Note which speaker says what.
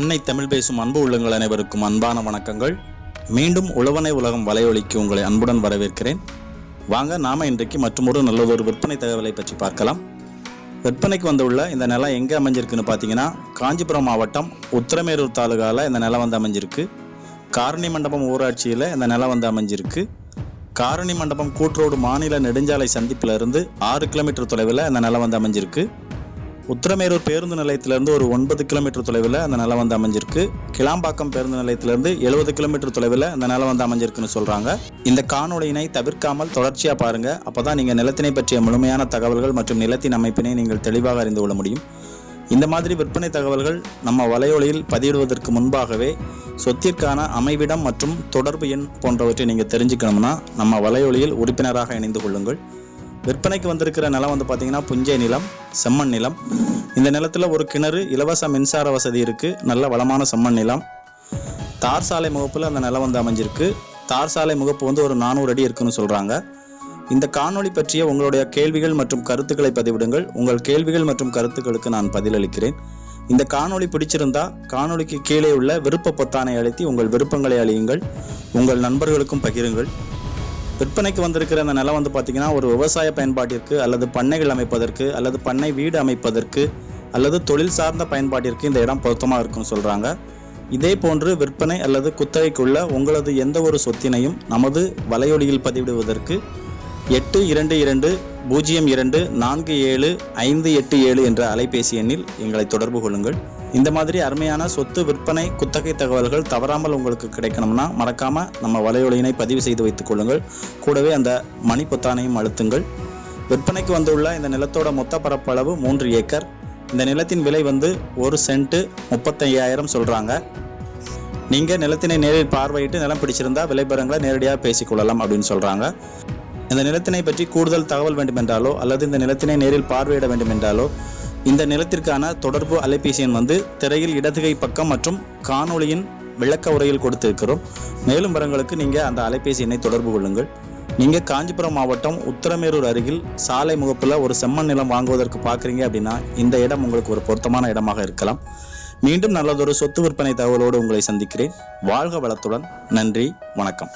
Speaker 1: அன்னை தமிழ் பேசும் அன்பு உள்ளங்கள் அனைவருக்கும் அன்பான வணக்கங்கள். மீண்டும் உழவனை உலகம் வலையொலிக்கு உங்களை அன்புடன் வரவேற்கிறேன். வாங்க நாம இன்றைக்கு மற்றொரு நல்லதொரு விற்பனை தகவலை பற்றி பார்க்கலாம். விற்பனைக்கு வந்துள்ள இந்த நிலம் எங்கே அமைஞ்சிருக்குன்னு பார்த்தீங்கன்னா காஞ்சிபுரம் மாவட்டம் உத்திரமேரூர் தாலுகாவில் இந்த நிலம் வந்து அமைஞ்சிருக்கு. காரணி மண்டபம் ஊராட்சியில் இந்த நிலம் வந்து அமைஞ்சிருக்கு. காரணி மண்டபம் கூட்டுரோடு மாநில நெடுஞ்சாலை சந்திப்பிலிருந்து ஆறு கிலோமீட்டர் தொலைவில் இந்த நிலம் வந்து அமைஞ்சிருக்கு. உத்திரமேரூர் பேருந்து நிலையத்திலிருந்து ஒரு ஒன்பது கிலோமீட்டர் தொலைவில் அந்த நிலம் வந்து அமைஞ்சிருக்கு. கிளாம்பாக்கம் பேருந்து நிலையத்திலிருந்து எழுபது கிலோமீட்டர் தொலைவில் அந்த நிலம் வந்து அமைஞ்சிருக்குன்னு சொல்கிறாங்க இந்த காணொலியினை தவிர்க்காமல் தொடர்ச்சியாக பாருங்கள் அப்போ தான் நீங்கள் நிலத்தினை பற்றிய முழுமையான தகவல்கள் மற்றும் நிலத்தின் அமைப்பினை நீங்கள் தெளிவாக அறிந்து கொள்ள முடியும். இந்த மாதிரி விற்பனை தகவல்கள் நம்ம வலையொலியில் பதிவிடுவதற்கு முன்பாகவே சொத்திற்கான அமைவிடம் மற்றும் தொடர்பு எண் போன்றவற்றை நீங்கள் தெரிஞ்சுக்கணும்னா நம்ம வலையொலியில் உறுப்பினராக இணைந்து கொள்ளுங்கள். விற்பனைக்கு வந்திருக்கிற நிலம் வந்து பார்த்தீங்கன்னா புஞ்சை நிலம் செம்மண் நிலம். இந்த நிலத்தில் ஒரு கிணறு இலவச மின்சார வசதி இருக்குது நல்ல வளமான செம்மண் நிலம். தார் சாலை முகப்பில் அந்த நிலம் வந்து அமைஞ்சிருக்கு. தார் சாலை முகப்பு வந்து ஒரு நானூறு அடி இருக்குன்னு சொல்கிறாங்க இந்த காணொளி பற்றிய உங்களுடைய கேள்விகள் மற்றும் கருத்துக்களை பதிவிடுங்கள். உங்கள் கேள்விகள் மற்றும் கருத்துக்களுக்கு நான் பதிலளிக்கிறேன். இந்த காணொளி பிடிச்சிருந்தா காணொளிக்கு கீழே உள்ள விருப்ப பொத்தானை அழுத்தி உங்கள் விருப்பங்களை அழியுங்கள். உங்கள் நண்பர்களுக்கும் பகிருங்கள். விற்பனைக்கு வந்திருக்கிற அந்த நிலம் வந்து பார்த்தீங்கன்னா ஒரு விவசாய பயன்பாட்டிற்கு அல்லது பண்ணைகள் அமைப்பதற்கு அல்லது பண்ணை வீடு அமைப்பதற்கு அல்லது தொழில் சார்ந்த பயன்பாட்டிற்கு இந்த இடம் பொருத்தமாக இருக்குன்னு சொல்கிறாங்க இதே போன்று விற்பனை அல்லது குத்தகைக்குள்ள உங்களது எந்த ஒரு சொத்தினையும் நமது வலையொலியில் பதிவிடுவதற்கு எட்டு இரண்டு இரண்டு பூஜ்ஜியம் இரண்டு நான்கு ஏழு ஐந்து எட்டு ஏழு என்ற அலைபேசி எண்ணில் எங்களை தொடர்பு கொள்ளுங்கள். இந்த மாதிரி அருமையான சொத்து விற்பனை குத்தகை தகவல்கள் தவறாமல் உங்களுக்கு கிடைக்கணும்னா மறக்காம நம்ம வலையொலியினை பதிவு செய்து வைத்துக் கொள்ளுங்கள். கூடவே அந்த மணி பொத்தானையும் அழுத்துங்கள். விற்பனைக்கு வந்துள்ள இந்த நிலத்தோட மொத்த பரப்பளவு மூன்று ஏக்கர். இந்த நிலத்தின் விலை வந்து ஒரு சென்ட்டு முப்பத்தையாயிரம் சொல்றாங்க. நீங்க நிலத்தினை நேரில் பார்வையிட்டு நிலம் பிடிச்சிருந்தா விலைபரங்களை நேரடியாக பேசிக்கொள்ளலாம் அப்படின்னு சொல்றாங்க. இந்த நிலத்தினை பற்றி கூடுதல் தகவல் வேண்டுமென்றாலோ அல்லது இந்த நிலத்தினை நேரில் பார்வையிட வேண்டுமென்றாலோ இந்த நிலத்திற்கான தொடர்பு அலைபேசி எண் வந்து திரையில் இடதுகை பக்கம் மற்றும் காணொளியின் விளக்க உரையில் கொடுத்திருக்கிறோம். மேலும் வரங்களுக்கு நீங்கள் அந்த அலைபேசி எண்ணை தொடர்பு கொள்ளுங்கள். நீங்கள் காஞ்சிபுரம் மாவட்டம் உத்தரமேரூர் அருகில் சாலை முகப்பில் ஒரு செம்மண் நிலம் வாங்குவதற்கு பார்க்குறீங்க அப்படின்னா இந்த இடம் உங்களுக்கு ஒரு பொருத்தமான இடமாக இருக்கலாம். மீண்டும் நல்லதொரு சொத்து விற்பனை தகவலோடு உங்களை சந்திக்கிறேன். வாழ்க வளத்துடன். நன்றி. வணக்கம்.